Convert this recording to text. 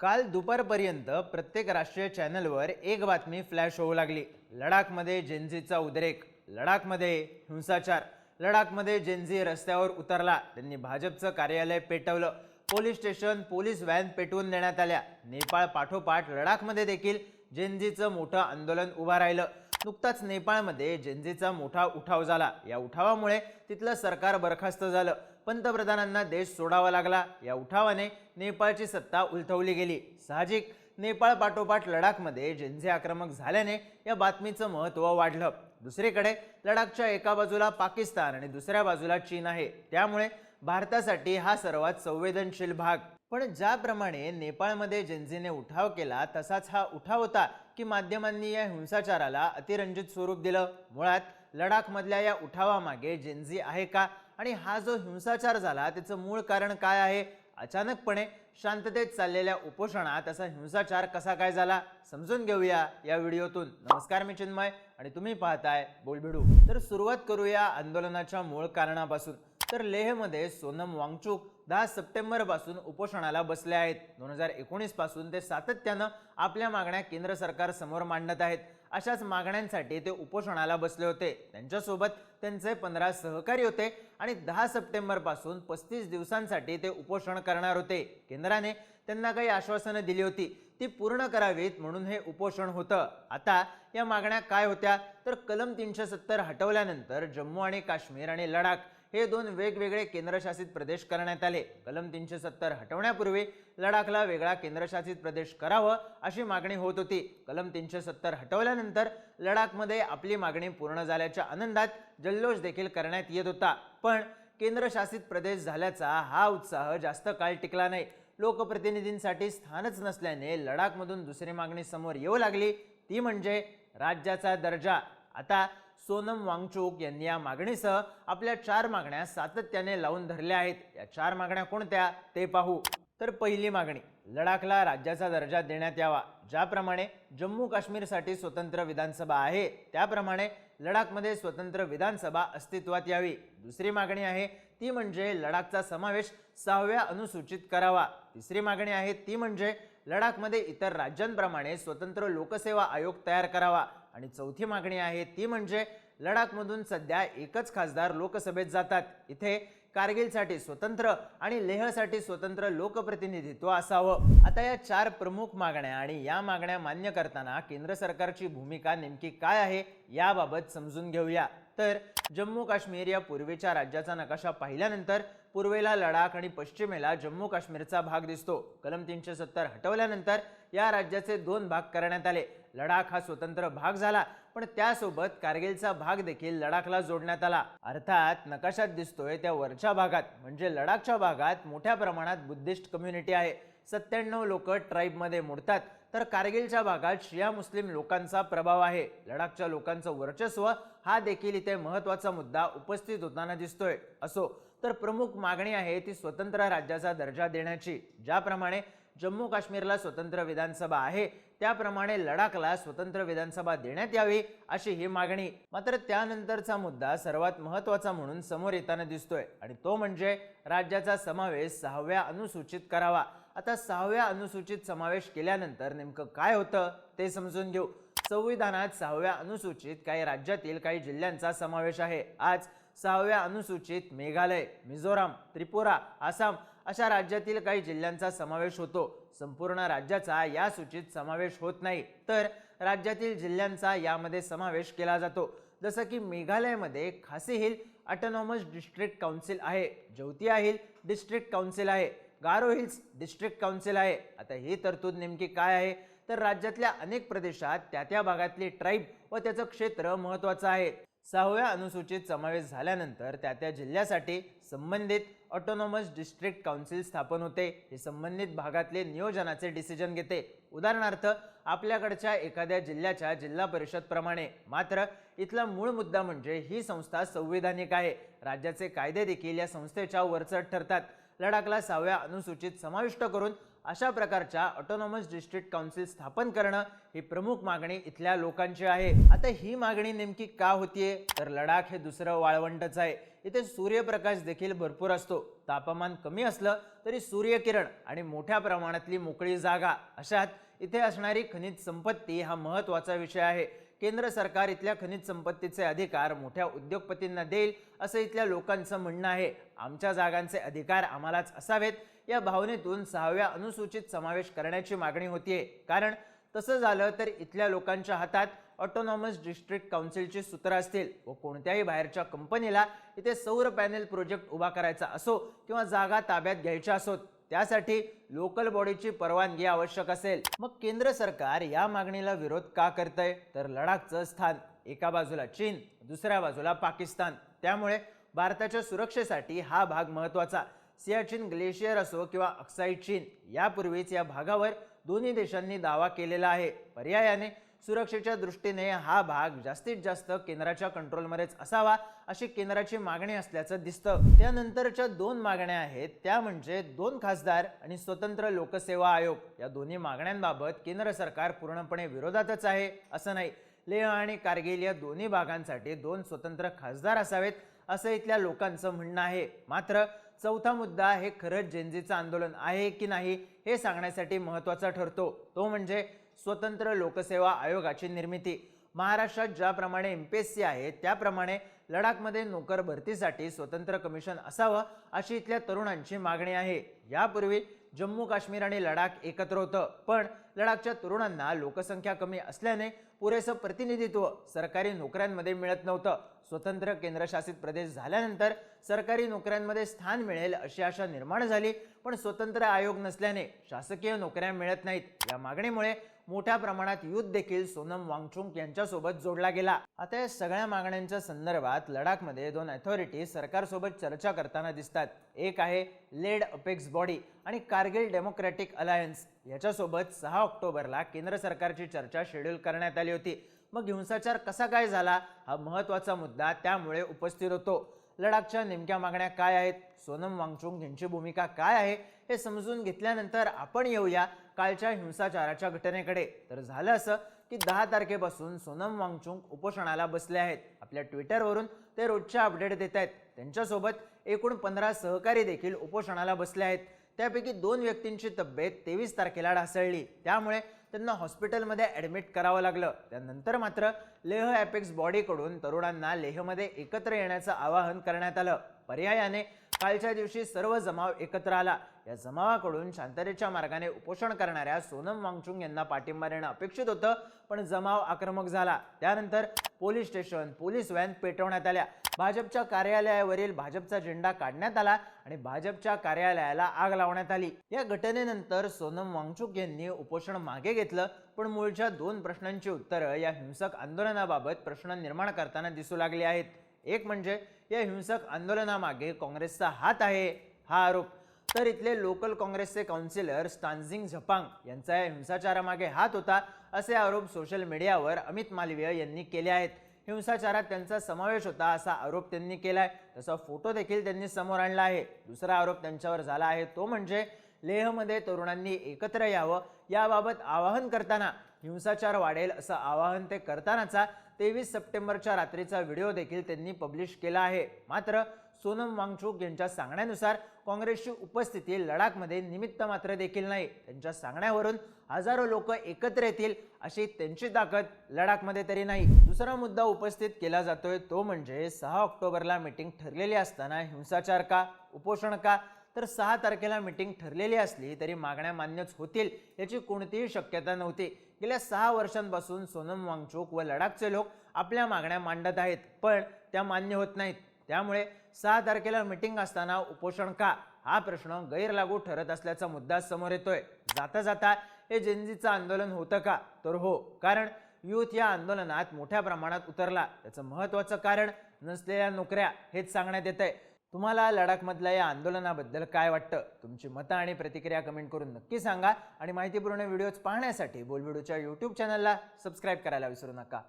काल दुपारपर्यंत प्रत्येक राष्ट्रीय चॅनलवर एक बातमी फ्लॅश होऊ लागली. लडाखमध्ये जेन्झीचा उद्रेक लडाखमध्ये हिंसाचार लडाखमध्ये जेन्झी रस्त्यावर उतरला. त्यांनी भाजपचं कार्यालय पेटवलं. पोलीस स्टेशन पोलीस व्हॅन पेटवून देण्यात आल्या. नेपाळ पाठोपाठ लडाखमध्ये देखील जेन्झीचं मोठं आंदोलन उभं राहिलं. नुकताच नेपाळमध्ये जेन्झीचा मोठा उठाव झाला. या उठावामुळे तिथलं सरकार बरखास्त झालं. पंतप्रधानांना देश सोडावा लागला. या उठावाने नेपाळची सत्ता उलथवली गेली. साहजिक नेपाळ पाठोपाठ लडाखमध्ये जेन्झी आक्रमक झाल्याने या बातमीचं महत्त्व वाढलं. दुसरीकडे लडाखच्या एका बाजूला पाकिस्तान आणि दुसऱ्या बाजूला चीन आहे. त्यामुळे भारतासाठी हा सर्वात संवेदनशील भाग. पण ज्याप्रमाणे नेपाळमध्ये जेन्झीने उठाव केला तसाच हा उठाव होता की माध्यमांनी या हिंसाचाराला अतिरंजित स्वरूप दिलं. मुळात लडाखमधल्या या उठावामागे जेन्झी आहे का? आणि हा जो हिंसाचार झाला त्याचं मूळ कारण काय आहे? अचानकपणे शांततेत चाललेल्या उपोषणात असा हिंसाचार कसा काय झाला? समजून घेऊया या व्हिडिओतून. नमस्कार मी चिन्मय आणि तुम्ही पाहताय बोलभिडू तर सुरुवात करूया आंदोलनाच्या मूळ कारणापासून. तर लेहमध्ये सोनम वांगचूक दहा सप्टेंबरपासून उपोषणाला बसले आहेत. दोन हजार एकोणीसपासून ते सातत्यानं आपल्या मागण्या केंद्र सरकार समोर मांडत आहेत. अशाच मागण्यांसाठी ते उपोषणाला बसले होते. त्यांच्यासोबत त्यांचे पंधरा सहकारी होते आणि दहा सप्टेंबरपासून पस्तीस दिवसांसाठी ते उपोषण करणार होते. केंद्राने त्यांना काही आश्वासनं दिली होती. ती पूर्ण करावीत म्हणून हे उपोषण होतं. आता या मागण्या काय होत्या? तर कलम तीनशे सत्तर हटवल्यानंतर जम्मू आणि काश्मीर आणि लडाख हे दोन वेगवेगळे केंद्रशासित प्रदेश करण्यात आले. कलम तीनशे सत्तर हटवण्यापूर्वी लडाखला वेगळा केंद्रशासित प्रदेश करावं अशी मागणी होत होती. कलम तीनशे सत्तर हटवल्यानंतर लडाखमध्ये आपली मागणी पूर्ण झाल्याच्या आनंदात जल्लोष देखील करण्यात येत होता. पण केंद्रशासित प्रदेश झाल्याचा हा उत्साह जास्त काळ टिकला नाही. लोकप्रतिनिधींसाठी स्थानच नसल्याने लडाखमधून दुसरी मागणी समोर येऊ लागली. ती म्हणजे राज्याचा दर्जा. आता सोनम वांगचूक यांनी या मागणीसह आपल्या चार मागण्या सातत्याने लावून धरल्या आहेत. या चार मागण्या कोणत्या? ते पाहू. तर पहिली मागणी लडाखला राज्याचा दर्जा देण्यात यावा. ज्याप्रमाणे जम्मू काश्मीरसाठी स्वतंत्र विधानसभा आहे त्याप्रमाणे लडाखमध्ये स्वतंत्र विधानसभा अस्तित्वात यावी. दुसरी मागणी आहे ती म्हणजे लडाखचा समावेश सहाव्या अनुसूचित करावा. तिसरी मागणी आहे ती म्हणजे लडाखमध्ये इतर राज्यांप्रमाणे स्वतंत्र लोकसेवा आयोग तयार करावा. आणि चौथी मागणी आहे ती म्हणजे लडाखमधून सध्या एकच खासदार लोकसभेत जातात. इथे कारगिलसाठी स्वतंत्र आणि लेहसाठी स्वतंत्र लोकप्रतिनिधित्व असावं. आता या चार प्रमुख मागण्या आणि या मागण्या मान्य करताना केंद्र सरकारची भूमिका नेमकी काय आहे याबाबत समजून घेऊया. तर जम्मू काश्मीर या पूर्वेच्या राज्याचा नकाशा पाहिल्यानंतर पूर्वेला लडाख आणि पश्चिमेला जम्मू काश्मीरचा भाग दिसतो. कलम तीनशे सत्तर हटवल्यानंतर या राज्याचे दोन भाग करण्यात आले. लडाख हा स्वतंत्र भाग झाला पण त्यासोबत कारगिलचा भाग देखील लडाखला जोडण्यात आला. अर्थात नकाशात दिसतोय त्या वरच्या भागात म्हणजे लडाखच्या भागात मोठ्या प्रमाणात बुद्धिस्ट कम्युनिटी आहे. सत्त्याण्णव लोक ट्राईबमध्ये मोडतात. तर कारगिलच्या भागात शिया मुस्लिम लोकांचा प्रभाव आहे. लडाखच्या लोकांचं वर्चस्व हा देखील इथे महत्त्वाचा मुद्दा उपस्थित होताना दिसतोय. असो तर प्रमुख मागणी आहे ती स्वतंत्र राज्याचा दर्जा देण्याची. ज्याप्रमाणे जम्मू काश्मीरला स्वतंत्र विधानसभा आहे त्याप्रमाणे लडाखला स्वतंत्र विधानसभा देण्यात यावी अशी ही मागणी. मात्र त्यानंतरचा मुद्दा सर्वात महत्त्वाचा म्हणून समोर येताना दिसतोय. आणि तो म्हणजे राज्याचा समावेश सहाव्या अनुसूचित करावा. आता सहाव्या अनुसूचित समावेश केल्यानंतर नेमकं काय होतं ते समजून घेऊ. संविधानात सहाव्या अनुसूचित काही राज्यातील काही जिल्ह्यांचा समावेश आहे. आज सहाव्या अनुसूचित मेघालय मिझोराम त्रिपुरा आसाम अशा राज्यातील काही जिल्ह्यांचा समावेश होतो. संपूर्ण राज्याचा या सूचीत समावेश होत नाही. तर राज्यातील जिल्ह्यांचा यामध्ये समावेश केला जातो. जसं की मेघालयमध्ये Khasi hill autonomous district council आहे. जौतिया हिल डिस्ट्रिक्ट काउन्सिल आहे. गारो हिल्स डिस्ट्रिक्ट काउन्सिल आहे. आता ही तरतूद नेमकी काय आहे? तर राज्यातल्या अनेक प्रदेशात त्या त्या भागातली ट्राईब व त्याचं क्षेत्र महत्त्वाचं आहे. सहाव्या अनुसूचित समावेश झाल्यानंतर त्या त्या जिल्ह्यासाठी संबंधित ऑटोनॉमस डिस्ट्रिक्ट काउन्सिल स्थापन होते. हे संबंधित भागातले नियोजनाचे डिसिजन घेते. उदाहरणार्थ आपल्याकडच्या एखाद्या जिल्ह्याच्या जिल्हा परिषदप्रमाणे मात्र इथला मूळ मुद्दा म्हणजे ही संस्था संविधानिक आहे. राज्याचे कायदे देखील या संस्थेच्या वरचढ ठरतात. लडाखला सहाव्या अनुसूचित समाविष्ट करून अशा प्रकारच्या ऑटोनॉमस डिस्ट्रिक्ट काउन्सिल स्थापन करणं ही प्रमुख मागणी इथल्या लोकांची आहे. आता ही मागणी नेमकी का होतीये? तर लडाख हे दुसरं वाळवंटच आहे. इथे सूर्यप्रकाश देखील भरपूर असतो. तापमान कमी असलं तरी सूर्यकिरण आणि मोठ्या प्रमाणातली मोकळी जागा अशात इथे असणारी खनिज संपत्ती हा महत्त्वाचा विषय आहे. केंद्र सरकार इथल्या खनिज संपत्तीचे अधिकार मोठ्या उद्योगपतींना देईल असं इथल्या लोकांचं म्हणणं आहे. आमच्या जागांचे अधिकार आम्हालाच असावेत. या भावनेतून सहाव्या अनुसूचित समावेश करण्याची मागणी होतीये. कारण तसं झालं तर इथल्या लोकांच्या हातात ऑटोनॉमस डिस्ट्रिक्ट काउन्सिलची सूत्र असतील व कोणत्याही बाहेरच्या कंपनीला इथे सौर पॅनेल प्रोजेक्ट उभा करायचा असो किंवा जागा ताब्यात घ्यायच्या असोत. त्यासाठी लोकल बॉडीची परवानगी आवश्यक असेल. मग केंद्र सरकार या मागणीला विरोध का करतंय? तर लडाखचं स्थान एका बाजूला चीन दुसऱ्या बाजूला पाकिस्तान. त्यामुळे भारताच्या सुरक्षेसाठी हा भाग महत्त्वाचा. सियाचिन ग्लेशियर असो किंवा अक्साई चीन यापूर्वीच या भागावर दोन्ही देशांनी दावा केलेला आहे. पर्यायाने सुरक्षेच्या दृष्टीने हा भाग जास्तीत जास्त केंद्राच्या कंट्रोलमध्येच असावा अशी केंद्राची मागणी असल्याचं दिसतं. त्यानंतरच्या दोन मागण्या आहेत. त्या म्हणजे दोन खासदार आणि स्वतंत्र लोकसेवा आयोग. या दोन्ही मागण्यांबाबत केंद्र सरकार पूर्णपणे विरोधातच आहे असं नाही. लेह आणि कारगिल या दोन्ही भागांसाठी दोन स्वतंत्र खासदार असावेत असं इथल्या लोकांचं म्हणणं आहे. मात्र चौथा मुद्दा हे खरंच जेनजीचं आंदोलन आहे की नाही हे सांगण्यासाठी महत्त्वाचा ठरतो. तो म्हणजे स्वतंत्र लोकसेवा आयोगाची निर्मिती. महाराष्ट्रात ज्याप्रमाणे एम पी एस सी आहे त्याप्रमाणे लडाखमध्ये नोकर भरतीसाठी स्वतंत्र कमिशन असावं अशी इथल्या तरुणांची मागणी आहे. यापूर्वी जम्मू काश्मीर आणि लडाख एकत्र होतं. पण लडाखच्या तरुणांना लोकसंख्या कमी असल्याने पुरेसं प्रतिनिधित्व सरकारी नोकऱ्यांमध्ये मिळत नव्हतं. स्वतंत्र केंद्रशासित प्रदेश झाल्यानंतर सरकारी नोकऱ्यांमध्ये स्थान मिळेल अशी आशा निर्माण झाली पण स्वतंत्र आयोग नसल्याने शासकीय नोकऱ्या मिळत नाहीत. या मागणीमुळे मोठ्या प्रमाणात युद्ध देखील सोनम वांगचुंग यांच्यासोबत जोडला गेला. आता या सगळ्या मागण्यांच्या संदर्भात लडाखमध्ये दोन अथॉरिटी सरकारसोबत चर्चा करताना दिसतात. एक आहे लेड अपेक्स बॉडी आणि कारगिल डेमोक्रॅटिक अलायन्स. याच्यासोबत सहा ऑक्टोबरला केंद्र सरकारची चर्चा शेड्यूल करण्यात आली होती. मग हिंसाचार कसा काय झाला? हा महत्त्वाचा मुद्दा त्यामुळे उपस्थित होतो. लडाखच्या नेमक्या मागण्या काय आहेत? सोनम वांगचुंग यांची भूमिका काय आहे? हे समजून घेतल्यानंतर आपण येऊया कालच्या हिंसाचाराच्या घटनेकडे. तर झालं असं की दहा तारखेपासून सोनम वांगचुंग उपोषणाला बसले आहेत. आपल्या ट्विटरवरून ते रोजच्या अपडेट देत आहेत. त्यांच्यासोबत एकूण पंधरा सहकारी देखील उपोषणाला बसले आहेत. त्यापैकी दोन व्यक्तींची तब्येत तेवीस तारखेला ढासळली. त्यामुळे त्यांना हॉस्पिटलमध्ये ॲडमिट करावं लागलं. त्यानंतर मात्र लेह ॲपेक्स बॉडीकडून तरुणांना लेहमध्ये एकत्र येण्याचं आवाहन करण्यात आलं. पर्यायाने कालच्या दिवशी सर्व जमाव एकत्र आला. या जमावाकडून शांततेच्या मार्गाने उपोषण करणाऱ्या सोनम वांगचुंग यांना पाठिंबा देणं अपेक्षित होतं पण जमाव आक्रमक झाला. त्यानंतर पोलीस स्टेशन पोलीस व्हॅन पेटवण्यात आल्या. भाजपच्या कार्यालयावरील भाजपचा झेंडा काढण्यात आला आणि भाजपच्या कार्यालयाला आग लावण्यात आली. या घटनेनंतर सोनम वांगचुक यांनी उपोषण मागे घेतलं पण मूळच्या दोन प्रश्नांची उत्तरं या हिंसक आंदोलनाबाबत प्रश्न निर्माण करताना दिसू लागली आहेत. एक म्हणजे या हिंसक आंदोलनामागे काँग्रेसचा हात आहे हा आरोप. तर इथले लोकल काँग्रेसचे काउन्सिलर स्टान्झिंग झपांग यांचा या हिंसाचारामागे हात होता असे आरोप सोशल मीडियावर अमित मालवीय यांनी केले आहेत. हिंसाचारात त्यांचा समावेश होता असा आरोप त्यांनी केलाय. तसा फोटो देखील त्यांनी समोर आणला आहे. दुसरा आरोप त्यांच्यावर झाला आहे तो म्हणजे लेहमध्ये तरुणांनी एकत्र यावं याबाबत आवाहन करताना हिंसाचार वाढेल असं आवाहन ते करतानाचा तेवीस सप्टेंबरच्या रात्रीचा व्हिडिओ देखील त्यांनी पब्लिश केला आहे. मात्र सोनम वांगचुक यांच्या सांगण्यानुसार काँग्रेसची उपस्थिती लडाखमध्ये निमित्त मात्र देखील नाही. त्यांच्या सांगण्यावरून हजारो लोक एकत्र येतील अशी त्यांची ताकद लडाखमध्ये तरी नाही. दुसरा मुद्दा उपस्थित केला जातोय तो म्हणजे सहा ऑक्टोबरला मीटिंग ठरलेली असताना हिंसाचार का उपोषण का तर सहा तारखेला मीटिंग ठरलेली असली तरी मागण्या मान्यच होतील याची कोणतीही शक्यता नव्हती. गेल्या सहा वर्षांपासून सोनम वांगचूक व लडाखचे लोक आपल्या मागण्या मांडत आहेत पण त्या मान्य होत नाहीत. त्यामुळे सहा तारखेला मीटिंग असताना उपोषण का? हा प्रश्न गैरलागू ठरत असल्याचा मुद्दा समोर येतोय. जाता जाता हे जेनजीचं आंदोलन होतं का? तर हो कारण युथ या आंदोलनात मोठ्या प्रमाणात उतरला. त्याचं महत्त्वाचं कारण नसलेल्या नोकऱ्या हेच सांगण्यात येत आहे तुम्हाला लडाखमधल्या या आंदोलनाबद्दल काय वाटतं? तुमची मतं आणि प्रतिक्रिया कमेंट करून नक्की सांगा. आणि माहितीपूर्ण व्हिडिओज पाहण्यासाठी बोलविडूच्या यूट्यूब चॅनलला सबस्क्राईब करायला विसरू नका.